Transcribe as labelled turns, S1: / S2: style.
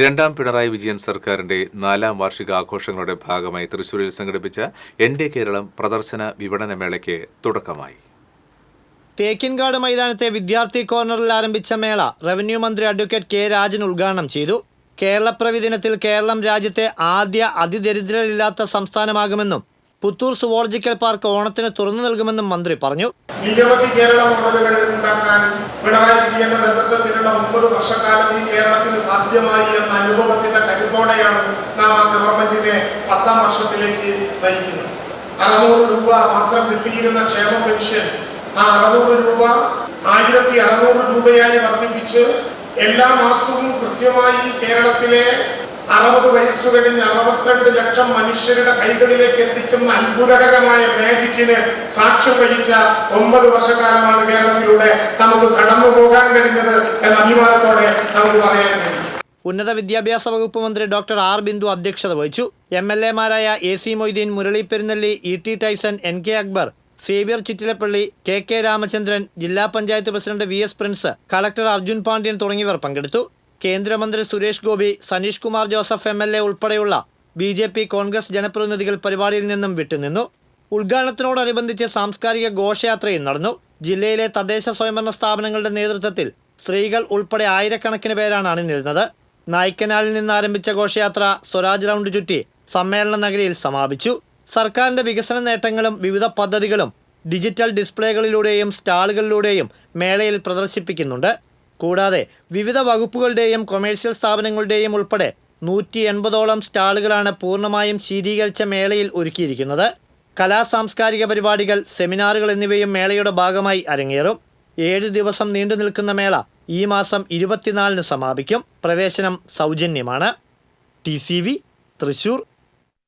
S1: രണ്ടാം പിണറായി വിജയൻ സർക്കാരിന്റെ നാലാം വാർഷിക ആഘോഷങ്ങളുടെ ഭാഗമായി തൃശൂരിൽ സംഘടിപ്പിച്ച എന്റെ കേരളം പ്രദർശന വിപണന മേളയ്ക്ക് തുടക്കമായി.
S2: തേക്കിൻകാട് മൈതാനത്തെ വിദ്യാർത്ഥി കോർണറിൽ ആരംഭിച്ച മേള റവന്യൂ മന്ത്രി അഡ്വക്കേറ്റ് കെ രാജൻ ഉദ്ഘാടനം ചെയ്തു. കേരളപ്പിറവി ദിനത്തിൽ കേരളം രാജ്യത്തെ ആദ്യ അതിദരിദ്രരില്ലാത്ത സംസ്ഥാനമാകുമെന്നും പുത്തൂർ സുവോളജിക്കൽ പാർക്ക് ഓണത്തിന് തുറന്നു നൽകുമെന്നും മന്ത്രി പറഞ്ഞു.
S3: നിരവധി കേരള മോഡലുകൾ ഉണ്ടാക്കാൻ പിണറായി വിജയന്റെ നേതൃത്വത്തിലുള്ള ഒമ്പത് വർഷക്കാലം ഈ കേരളത്തിന് സാധ്യമായി എന്ന അനുഭവത്തിന്റെ കരുത്തോടെയാണ് നാം ആ ഗവൺമെന്റിനെ പത്താം വർഷത്തിലേക്ക് നയിക്കുന്നത്. അറുന്നൂറ് രൂപ മാത്രം കിട്ടിയിരുന്ന ക്ഷേമ പെൻഷൻ ആ അറുന്നൂറ് രൂപ ആയിരത്തി അറുന്നൂറ് രൂപയായി വർദ്ധിപ്പിച്ച് എല്ലാ മാസവും കൃത്യമായി കേരളത്തിലെ അറുപത് വയസ്സ് കഴിഞ്ഞ് അറുപത്തിരണ്ട് ലക്ഷം മനുഷ്യരുടെ കൈകളിലേക്ക് എത്തിക്കുന്ന അത്ഭുതകരമായ മാജിക്കിന് സാക്ഷ്യം വഹിച്ച ഒമ്പത് വർഷക്കാലമാണ് കേരളത്തിലൂടെ നമുക്ക് കടന്നു പോകാൻ കഴിഞ്ഞത് എന്ന അഭിമാനത്തോടെ നമുക്ക് പറയാൻ കഴിയും.
S2: ഉന്നത വിദ്യാഭ്യാസ വകുപ്പ് മന്ത്രി ഡോക്ടർ ആർ ബിന്ദു അധ്യക്ഷത വഹിച്ചു. M L എമാരായ A C Moideen Murali Perunnalli E T Tyson N K Akbar Xavier Chittilappally K K Ramachandran ജില്ലാ panchayat president V S Prince collector Arjun Pandian തുടങ്ങിയവർ പങ്കെടുത്തു. കേന്ദ്രമന്ത്രി Suresh Gopi Saneesh Kumar Joseph M L A ഉൾപ്പെടെയുള്ള B J P Congress ജനപ്രതിനിധികൾ പരിപാടിയിൽ നിന്നും വിട്ടുനിന്നു. ഉദ്ഘാടനത്തിനോടനുബന്ധിച്ച് സാംസ്കാരിക ഘോഷയാത്രയും നടന്നു. ജില്ലയിലെ തദ്ദേശ സ്വയംഭരണ സ്ഥാപനങ്ങളുടെ നേതൃത്വത്തിൽ സ്ത്രീകൾ ഉൾപ്പെടെ ആയിരക്കണക്കിന് പേരാണ് അണിനിരുന്നത്. നായ്ക്കനാലിൽ നിന്ന് ആരംഭിച്ച ഘോഷയാത്ര സ്വരാജ് റൗണ്ട് ചുറ്റി സമ്മേളന നഗരിയിൽ സമാപിച്ചു. സർക്കാരിന്റെ വികസന നേട്ടങ്ങളും വിവിധ പദ്ധതികളും ഡിജിറ്റൽ ഡിസ്പ്ലേകളിലൂടെയും സ്റ്റാളുകളിലൂടെയും മേളയിൽ പ്രദർശിപ്പിക്കുന്നുണ്ട്. കൂടാതെ വിവിധ വകുപ്പുകളുടെയും കൊമേഴ്സ്യൽ സ്ഥാപനങ്ങളുടെയും ഉൾപ്പെടെ നൂറ്റി എൺപതോളം സ്റ്റാളുകളാണ് പൂർണമായും ശീതീകരിച്ച മേളയിൽ ഒരുക്കിയിരിക്കുന്നത്. കലാ സാംസ്കാരിക പരിപാടികൾ സെമിനാറുകൾ എന്നിവയും മേളയുടെ ഭാഗമായി അരങ്ങേറും. ഏഴ് ദിവസം നീണ്ടു നിൽക്കുന്ന മേള ഈ മാസം ഇരുപത്തിനാലിന് സമാപിക്കും. പ്രവേശനം സൗജന്യമാണ്. ടി തൃശൂർ